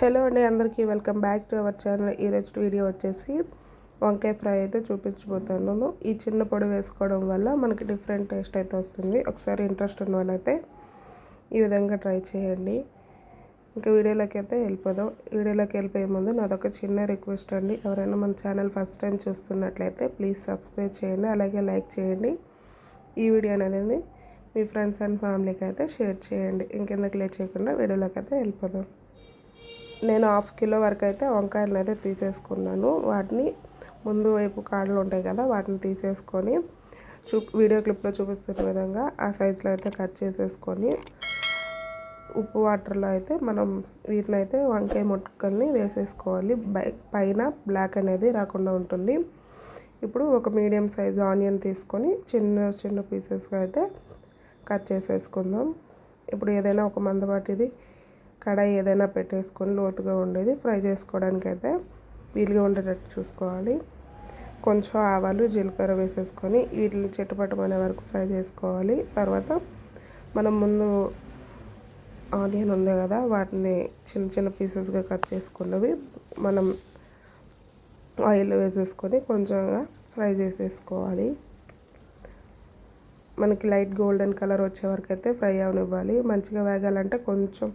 Hello అండి అందరికీ welcome back to our channel ఈరోజు వీడియో వచ్చేసి వంకాయ ఫ్రై అయితే చూపించబోతున్నాను. ఈ చిన్న పొడి వేసుకోవడం వల్ల మనకి డిఫరెంట్ టేస్ట్ అయితే వస్తుంది. ఒకసారి ఇంట్రెస్ట్ ఉన్న వాళ్ళైతే ఈ విధంగా ట్రై చేయండి. ఇంకా వీడియోలోకి అయితే వెళ్ళిపోదాం. వీడియోలోకి వెళ్ళిపోయే ముందు నాదొక చిన్న రిక్వెస్ట్ అండి. ఎవరైనా మన ఛానల్ ఫస్ట్ టైం చూస్తున్నట్లయితే ప్లీజ్ సబ్స్క్రైబ్ చేయండి. అలాగే లైక్ చేయండి. ఈ వీడియో అనేది మీ ఫ్రెండ్స్ అండ్ ఫ్యామిలీకి అయితే షేర్ చేయండి. ఇంకెందుకు లేట్ చేయకుండా వీడియోలోకి అయితే వెళ్ళిపోదాం. నేను హాఫ్ కిలో వరకు అయితే వంకాయలను అయితే తీసేసుకున్నాను. వాటిని ముందు వైపు కాడలు ఉంటాయి కదా వాటిని తీసేసుకొని చూ వీడియో క్లిప్లో చూపిస్తున్న విధంగా ఆ సైజులో అయితే కట్ చేసేసుకొని ఉప్పు వాటర్లో అయితే మనం వీటిని అయితే వంకాయ ముక్కల్ని వేసేసుకోవాలి. పైన బ్లాక్ అనేది రాకుండా ఉంటుంది. ఇప్పుడు ఒక మీడియం సైజు ఆనియన్ తీసుకొని చిన్న చిన్న పీసెస్గా అయితే కట్ చేసేసుకుందాం. ఇప్పుడు ఏదైనా ఒక మందపాటిది కడాయి ఏదైనా పెట్టేసుకొని లోతుగా ఉండేది ఫ్రై చేసుకోవడానికి అయితే వీలుగా ఉండేటట్టు చూసుకోవాలి. కొంచెం ఆవాలు జీలకర్ర వేసేసుకొని వీటిని చెట్టుపట్టమనే వరకు ఫ్రై చేసుకోవాలి. తర్వాత మనం ముందు ఆనియన్ ఉంది కదా వాటిని చిన్న చిన్న పీసెస్గా కట్ చేసుకున్నవి మనం ఆయిల్ వేసేసుకొని కొంచెంగా ఫ్రై చేసేసుకోవాలి. మనకి లైట్ గోల్డెన్ కలర్ వచ్చే వరకు అయితే ఫ్రై అవనివ్వాలి. మంచిగా వేగాలంటే కొంచెం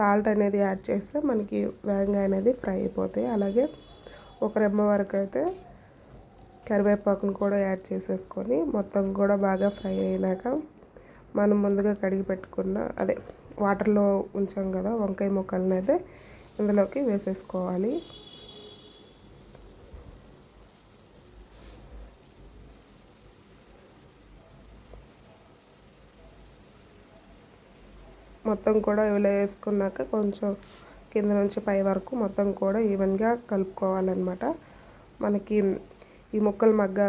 సాల్ట్ అనేది యాడ్ చేస్తే మనకి వేగంగా అనేది ఫ్రై అయిపోతాయి. అలాగే ఒక రెమ్మ వరకు అయితే కరివేపాకును కూడా యాడ్ చేసేసుకొని మొత్తం కూడా బాగా ఫ్రై అయినాక మనం ముందుగా కడిగి పెట్టుకున్న అదే వాటర్లో ఉంచాం కదా వంకాయ ముక్కలను అయితే ఇందులోకి వేసేసుకోవాలి. మొత్తం కూడా ఇలా వేసుకున్నాక కొంచెం కింద నుంచి పై వరకు మొత్తం కూడా ఈవెన్గా కలుపుకోవాలన్నమాట. మనకి ఈ ముక్కలు మగ్గ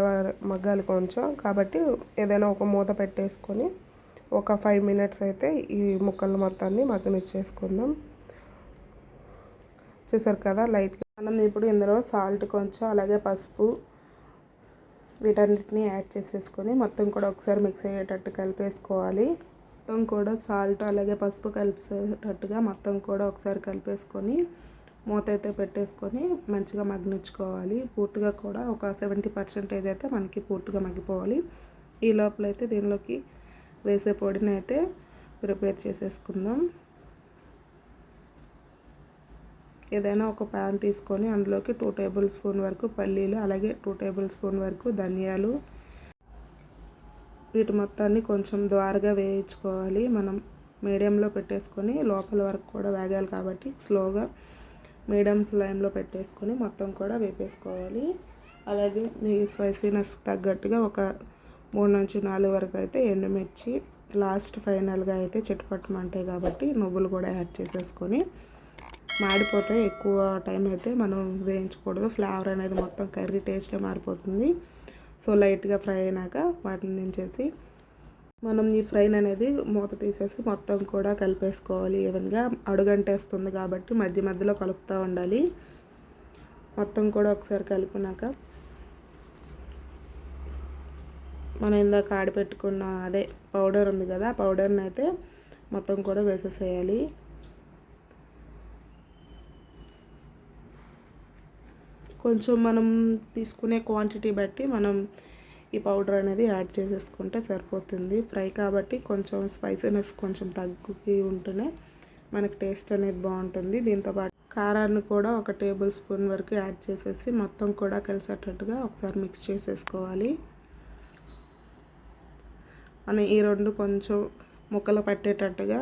మగ్గాలి కొంచెం. కాబట్టి ఏదైనా ఒక మూత పెట్టేసుకొని ఒక ఫైవ్ మినిట్స్ అయితే ఈ ముక్కలు మొత్తాన్ని మగ్గనిచ్చేసుకుందాం. చూసారు కదా లైట్గా మనం ఇప్పుడు ఇందులో సాల్ట్ కొంచెం అలాగే పసుపు వీటన్నిటిని యాడ్ చేసేసుకొని మొత్తం కూడా ఒకసారి మిక్స్ అయ్యేటట్టు కలిపేసుకోవాలి. మొత్తం కూడా సాల్ట్ అలాగే పసుపు కలిపేటట్టుగా మొత్తం కూడా ఒకసారి కలిపేసుకొని మూత అయితే పెట్టేసుకొని మంచిగా మగ్గించుకోవాలి. పూర్తిగా కూడా ఒక సెవెంటీ పర్సెంటేజ్ అయితే మనకి పూర్తిగా మగ్గిపోవాలి. ఈ లోపల అయితే దీనిలోకి వేసే పొడిని అయితే ప్రిపేర్ చేసేసుకుందాం. ఏదైనా ఒక ప్యాన్ తీసుకొని అందులోకి టూ టేబుల్ స్పూన్ వరకు పల్లీలు అలాగే టూ టేబుల్ స్పూన్ వరకు ధనియాలు వీటి మొత్తాన్ని కొంచెం ద్వారగా వేయించుకోవాలి. మనం మీడియంలో పెట్టేసుకొని లోపల వరకు కూడా వేగాలి కాబట్టి స్లోగా మీడియం ఫ్లేమ్లో పెట్టేసుకొని మొత్తం కూడా వేపేసుకోవాలి. అలాగే మీ స్పైసీనెస్ తగ్గట్టుగా ఒక మూడు నుంచి నాలుగు వరకు అయితే ఎండుమిర్చి లాస్ట్ ఫైనల్గా అయితే చిట్టుపట్టమంటాయి కాబట్టి నువ్వులు కూడా యాడ్ చేసేసుకొని మాడిపోతే ఎక్కువ టైం అయితే మనం వేయించకూడదు. ఫ్లేవర్ అనేది మొత్తం కర్రీ టేస్టే మారిపోతుంది. సో లైట్గా ఫ్రై అయినాక వాటిని దించేసి మనం ఈ ఫ్రైన్ అనేది మూత తీసేసి మొత్తం కూడా కలిపేసుకోవాలి ఈవెన్గా. అడుగంటేస్తుంది కాబట్టి మధ్య మధ్యలో కలుపుతూ ఉండాలి. మొత్తం కూడా ఒకసారి కలిపినాక మనం ఇందాక ఆడిపెట్టుకున్న అదే పౌడర్ ఉంది కదా పౌడర్ని అయితే మొత్తం కూడా వేసేసేయాలి. కొంచెం మనం తీసుకునే క్వాంటిటీ బట్టి మనం ఈ పౌడర్ అనేది యాడ్ చేసేసుకుంటే సరిపోతుంది. ఫ్రై కాబట్టి కొంచెం స్పైసీనెస్ కొంచెం తగ్గి ఉంటేనే మనకి టేస్ట్ అనేది బాగుంటుంది. దీంతోపాటు కారాన్ని కూడా ఒక టేబుల్ స్పూన్ వరకు యాడ్ చేసేసి మొత్తం కూడా కలిసేటట్టుగా ఒకసారి మిక్స్ చేసేసుకోవాలి. మనం ఈ రెండు కొంచెం ముక్కలు పట్టేటట్టుగా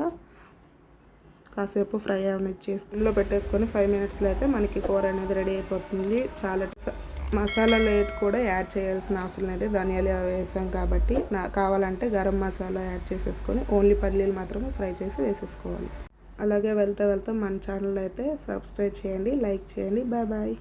కాసేపు ఫ్రై అవనిచ్చేసి ఇందులో పెట్టేసుకొని ఫైవ్ మినిట్స్లో అయితే మనకి కూర అనేది రెడీ అయిపోతుంది. చాలా మసాలా లేట్ కూడా యాడ్ చేయాల్సిన అవసరం లేదు. ధనియాలు వేసాం కాబట్టి నా కావాలంటే గరం మసాలా యాడ్ చేసేసుకొని ఓన్లీ పల్లీలు మాత్రమే ఫ్రై చేసి వేసేసుకోవాలి. అలాగే వెళ్తే వెళ్తే మన ఛానల్ అయితే సబ్స్క్రైబ్ చేయండి లైక్ చేయండి. Bye bye.